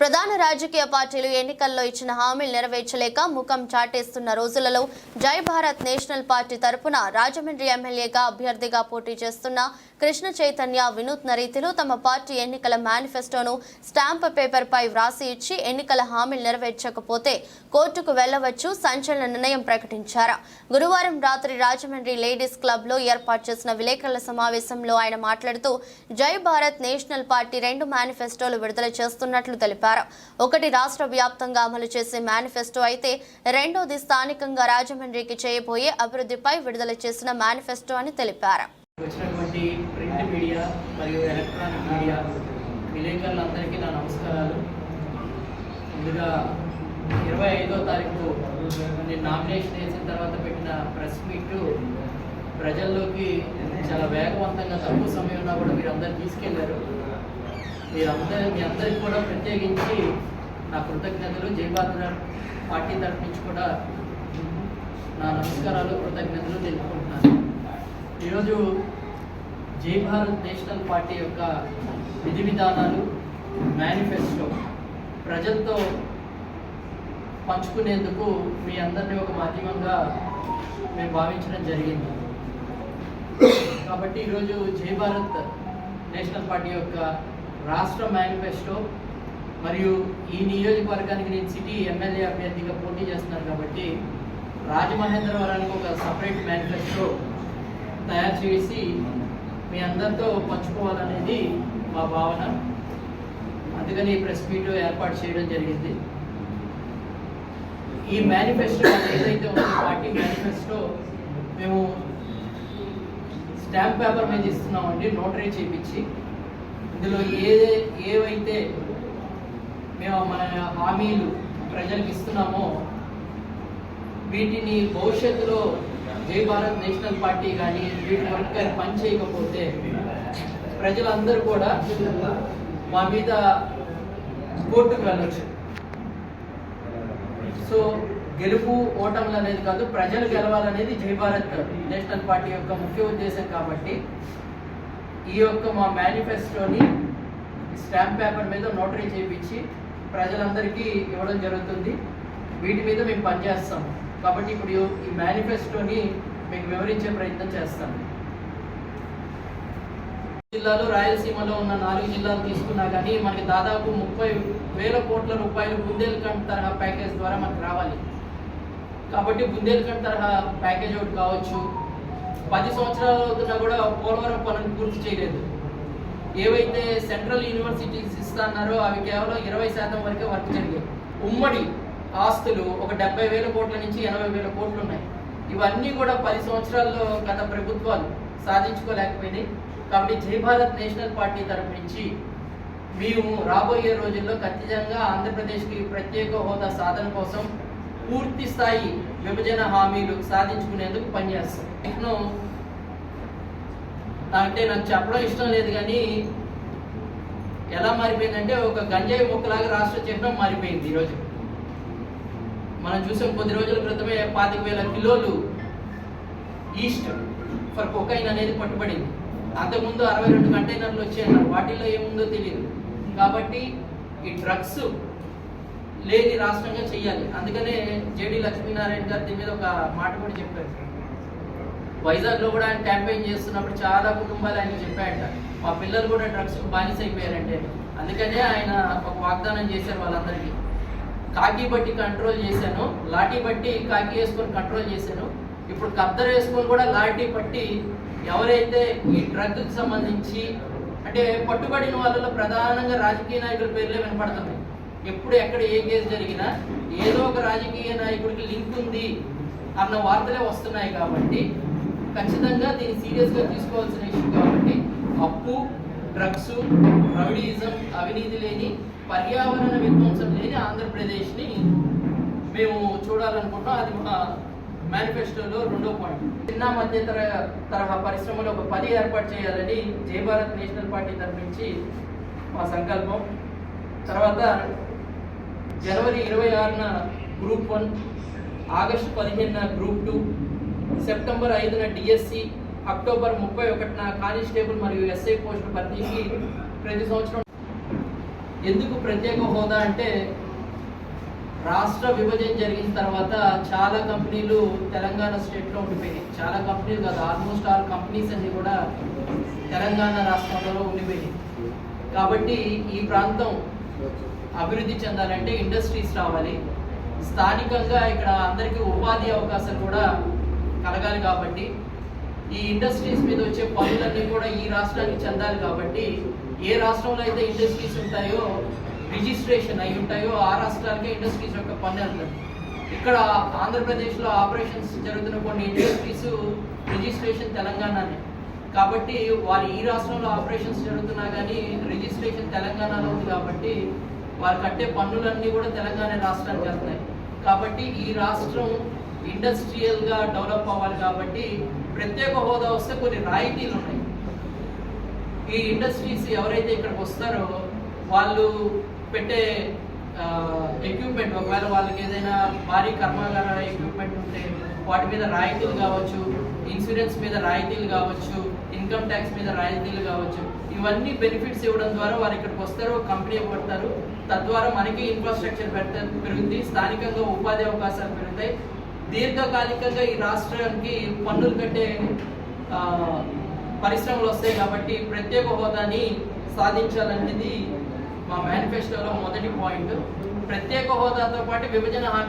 ప్రధాన రాజకీయ పార్టీలు ఎన్నికల్లో ఇచ్చిన హామీలు నెరవేర్చలేక ముఖం చాటేస్తున్న రోజులలో జై భారత్ నేషనల్ పార్టీ తరపున రాజమండ్రి ఎమ్మెల్యేగా అభ్యర్థిగా పోటీ చేస్తున్న కృష్ణ చైతన్య వినూత్న రీతిలో తమ పార్టీ ఎన్నికల మేనిఫెస్టోను స్టాంప్ పేపర్పై వ్రాసి ఇచ్చి ఎన్నికల హామీలు నెరవేర్చకపోతే కోర్టుకు వెళ్ళవచ్చు సంచలన నిర్ణయం ప్రకటించారు. గురువారం రాత్రి రాజమండ్రి లేడీస్ క్లబ్లో ఏర్పాటు చేసిన విలేకరుల సమావేశంలో ఆయన మాట్లాడుతూ జై భారత్ నేషనల్ పార్టీ రెండు మేనిఫెస్టోలు విడుదల చేస్తున్నట్లు తెలిపారు. ఒకటి రాష్ట్ర వ్యాప్తంగా అమలు చేసే మేనిఫెస్టో అయితే రెండోది స్థానికంగా రాజమండ్రికి చేయబోయే అభివృద్ధిపై విడుదల చేసిన మేనిఫెస్టో అని తెలిపారు. విలేకరులందరికీ నా నమస్కారాలు. ముందుగా ఇరవై ఐదో తారీఖు నేను నామినేషన్ వేసిన తర్వాత పెట్టిన ప్రెస్ మీట్ ప్రజల్లోకి చాలా వేగవంతంగా తక్కువ సమయంలో కూడా మీరు అందరు తీసుకెళ్ళారు. మీరందరి మీ అందరికి కూడా ప్రత్యేకించి నా కృతజ్ఞతలు. జయభారత పార్టీ తరఫు నుంచి కూడా నా నమస్కారాలు కృతజ్ఞతలు తెలుపుకుంటున్నాను. ఈరోజు జై భారత్ నేషనల్ పార్టీ యొక్క విధి విధానాలు మేనిఫెస్టో ప్రజలతో పంచుకునేందుకు మీ అందరినీ ఒక మాధ్యమంగా మేము భావించడం జరిగింది. కాబట్టి ఈరోజు జై భారత్ నేషనల్ పార్టీ యొక్క రాష్ట్ర మేనిఫెస్టో మరియు ఈ నియోజకవర్గానికి నేను సిటీ ఎమ్మెల్యే అభ్యర్థిగా పోటీ చేస్తున్నాను కాబట్టి రాజమహేంద్రవరానికి ఒక సపరేట్ మేనిఫెస్టో తయారు చేసి మీ అందరితో పంచుకోవాలనేది మా భావన. అందుకని ఈ ప్రెస్ మీట్ ఏర్పాటు చేయడం జరిగింది. ఈ మేనిఫెస్టో ఏదైతే ఉందో పార్టీ మేనిఫెస్టో మేము స్టాంప్ పేపర్ మీద ఇస్తున్నామండి నోటరీ చేయించి ఇందులో ఏదే ఏవైతే మేము మన హామీలు ప్రజలకు ఇస్తున్నామో వీటిని భవిష్యత్తులో జై భారత్ నేషనల్ పార్టీ కానీ వీటి వర్క్ కానీ పని చేయకపోతే ప్రజలందరూ కూడా మా మీద కోర్టుకు వెళ్ళచ్చు. సో గెలుపు ఓటములు అనేది కాదు ప్రజలు గెలవాలనేది జై భారత్ నేషనల్ పార్టీ యొక్క ముఖ్య ఉద్దేశం కాబట్టి ఈ యొక్క మా మేనిఫెస్టోని స్టాంప్ పేపర్ మీద నోటరీ చేయించి ప్రజలందరికీ ఇవ్వడం జరుగుతుంది. వీటి మీద మేము పనిచేస్తాం. కాబట్టి ఇప్పుడు ఈ మేనిఫెస్టోని మీకు వివరించే ప్రయత్నం చేస్తాం జిల్లాలో రాయలసీమలో ఉన్న నాలుగు జిల్లాలు తీసుకున్నా కానీ మనకి దాదాపు ముప్పై వేల కోట్ల రూపాయలు బుందేల్ఖండ్ తరహా ప్యాకేజ్ ద్వారా మనకు రావాలి. కాబట్టి బుందేల్ఖండ్ తరహా ప్యాకేజ్ ఒకటి కావచ్చు పది సంవత్సరాలు అవుతున్నా కూడా పోలవరం పనులు పూర్తి చేయలేదు. ఏవైతే సెంట్రల్ యూనివర్సిటీస్ ఇస్తున్నారో అవి కేవలం ఇరవై శాతం వరకే వర్క్ జరిగాయి. ఉమ్మడి ఆస్తులు ఒక డెబ్బై వేల కోట్ల నుంచి ఎనభై వేల కోట్లు ఉన్నాయి. ఇవన్నీ కూడా పది సంవత్సరాల్లో గత ప్రభుత్వాలు సాధించుకోలేకపోయినాయి. కాబట్టి జై భారత్ నేషనల్ పార్టీ తరపు నుంచి మేము రాబోయే రోజుల్లో ఖచ్చితంగా ఆంధ్రప్రదేశ్కి ప్రత్యేక హోదా సాధన కోసం పూర్తి స్థాయి విభజన హామీలు సాధించుకునేందుకు పనిచేస్తాం. నేను అంటే నాకు చెప్పడం ఇష్టం లేదు కానీ ఎలా మారిపోయిందంటే ఒక గంజాయి మొక్కలాగా రాష్ట్ర చిహ్నం మారిపోయింది ఈరోజు మనం చూసాం కొద్ది రోజుల క్రితమే పాతిక వేల కిలోలు ఈస్ట్ ఫర్ కొకైన్ అనేది పట్టుబడింది. అంతకుముందు అరవై రెండు కంటైనర్లు వచ్చాయన్నారు. వాటిల్లో ఏముందో తెలియదు కాబట్టి ఈ డ్రగ్స్ లేని రాష్ట్రంగా చెయ్యాలి. అందుకనే జేడి లక్ష్మీనారాయణ గారు దీని మీద ఒక మాట కూడా చెప్పారు. వైజాగ్లో కూడా ఆయన క్యాంపెయిన్ చేస్తున్నప్పుడు చాలా కుటుంబాలు ఆయన చెప్పాయంట. మా పిల్లలు కూడా డ్రగ్స్ బానిస అయిపోయారంటే అందుకనే ఆయన ఒక వాగ్దానం చేశారు వాళ్ళందరికీ. కాకి బట్టి కంట్రోల్ చేశాను. లాఠీ బట్టి కాకి వేసుకొని కంట్రోల్ చేశాను. ఇప్పుడు కద్దరు వేసుకొని కూడా లాఠీ పట్టి ఎవరైతే ఈ డ్రగ్కి సంబంధించి అంటే పట్టుబడిన వాళ్ళలో ప్రధానంగా రాజకీయ నాయకుల పేర్లే వినపడుతున్నాయి ఎప్పుడు ఎక్కడ ఏ కేసు జరిగినా ఏదో ఒక రాజకీయ నాయకుడికి లింక్ ఉంది అన్న వార్తలే వస్తున్నాయి కాబట్టి ఖచ్చితంగా దీన్ని సీరియస్గా తీసుకోవాల్సిన ఇష్యూ కాబట్టి అప్పు డ్రగ్స్ రౌడీజం అవినీతి లేని పర్యావరణ విధ్వంసం లేని ఆంధ్రప్రదేశ్ని మేము చూడాలనుకుంటున్నాం. అది మా మేనిఫెస్టోలో రెండో పాయింట్ చిన్న మధ్య తరహా పరిశ్రమలు ఒక పది ఏర్పాటు చేయాలని జయభారత్ నేషనల్ పార్టీ తరఫు నుంచి మా సంకల్పం. తర్వాత జనవరి ఇరవై ఆరున గ్రూప్ వన్ ఆగస్టు పదిహేనున గ్రూప్ టూ సెప్టెంబర్ ఐదున డిఎస్సి అక్టోబర్ ముప్పై ఒకటిన కానిస్టేబుల్ మరియు ఎస్ఐ పోస్టుల భర్తీకి ప్రతి సంవత్సరం ఎందుకు ప్రత్యేక హోదా అంటే రాష్ట్ర విభజన జరిగిన తర్వాత చాలా కంపెనీలు తెలంగాణ స్టేట్లో ఉండిపోయినాయి. చాలా కంపెనీలు కాదు ఆల్మోస్ట్ ఆల్ కంపెనీస్ అన్ని కూడా తెలంగాణ రాష్ట్రంలో ఉండిపోయినాయి. కాబట్టి ఈ ప్రాంతం అభివృద్ధి చెందాలంటే ఇండస్ట్రీస్ రావాలి. స్థానికంగా ఇక్కడ అందరికీ ఉపాధి అవకాశాలు కూడా కలగాలి కాబట్టి ఈ ఇండస్ట్రీస్ మీద వచ్చే పనులన్నీ కూడా ఈ రాష్ట్రానికి చెందాలి కాబట్టి ఏ రాష్ట్రంలో అయితే ఇండస్ట్రీస్ ఉంటాయో రిజిస్ట్రేషన్ అయి ఉంటాయో ఆ రాష్ట్రాలకే ఇండస్ట్రీస్ యొక్క పన్ను వెళ్తుంది ఇక్కడ ఆంధ్రప్రదేశ్లో ఆపరేషన్స్ జరుగుతున్న కొన్ని ఇండస్ట్రీస్ రిజిస్ట్రేషన్ తెలంగాణనే. కాబట్టి వారు ఈ రాష్ట్రంలో ఆపరేషన్స్ జరుగుతున్నా కానీ రిజిస్ట్రేషన్ తెలంగాణలో ఉంది కాబట్టి వారు కట్టే పన్నులన్నీ కూడా తెలంగాణ రాష్ట్రానికి వెళ్తున్నాయి కాబట్టి ఈ రాష్ట్రం ఇండస్ట్రియల్గా డెవలప్ అవ్వాలి కాబట్టి ప్రత్యేక హోదా వస్తే కొన్ని రాయితీలు ఉన్నాయి. ఈ ఇండస్ట్రీస్ ఎవరైతే ఇక్కడికి వస్తారో వాళ్ళు పెట్టే ఎక్విప్మెంట్ ఒకవేళ వాళ్ళకి ఏదైనా భారీ కర్మాగార ఎక్విప్మెంట్ ఉంటే వాటి మీద రాయితీలు కావచ్చు ఇన్సూరెన్స్ మీద రాయితీలు కావచ్చు ఇన్కమ్ ట్యాక్స్ మీద రాయితీలు కావచ్చు ఇవన్నీ బెనిఫిట్స్ ఇవ్వడం ద్వారా వారు ఇక్కడికి వస్తారు కంపెనీ పడతారు తద్వారా మనకి ఇన్ఫ్రాస్ట్రక్చర్ పెరుగుతుంది స్థానికంగా ఉపాధి అవకాశాలు పెరుగుతాయి. దీర్ఘకాలికంగా ఈ రాష్ట్రానికి పన్నులు కట్టే పరిశ్రమలు వస్తాయి కాబట్టి ప్రత్యేక హోదాని సాధించాలనేది మా మేనిఫెస్టోలో మొదటి పాయింట్ ప్రత్యేక హోదాతో పాటు విభజన హామీ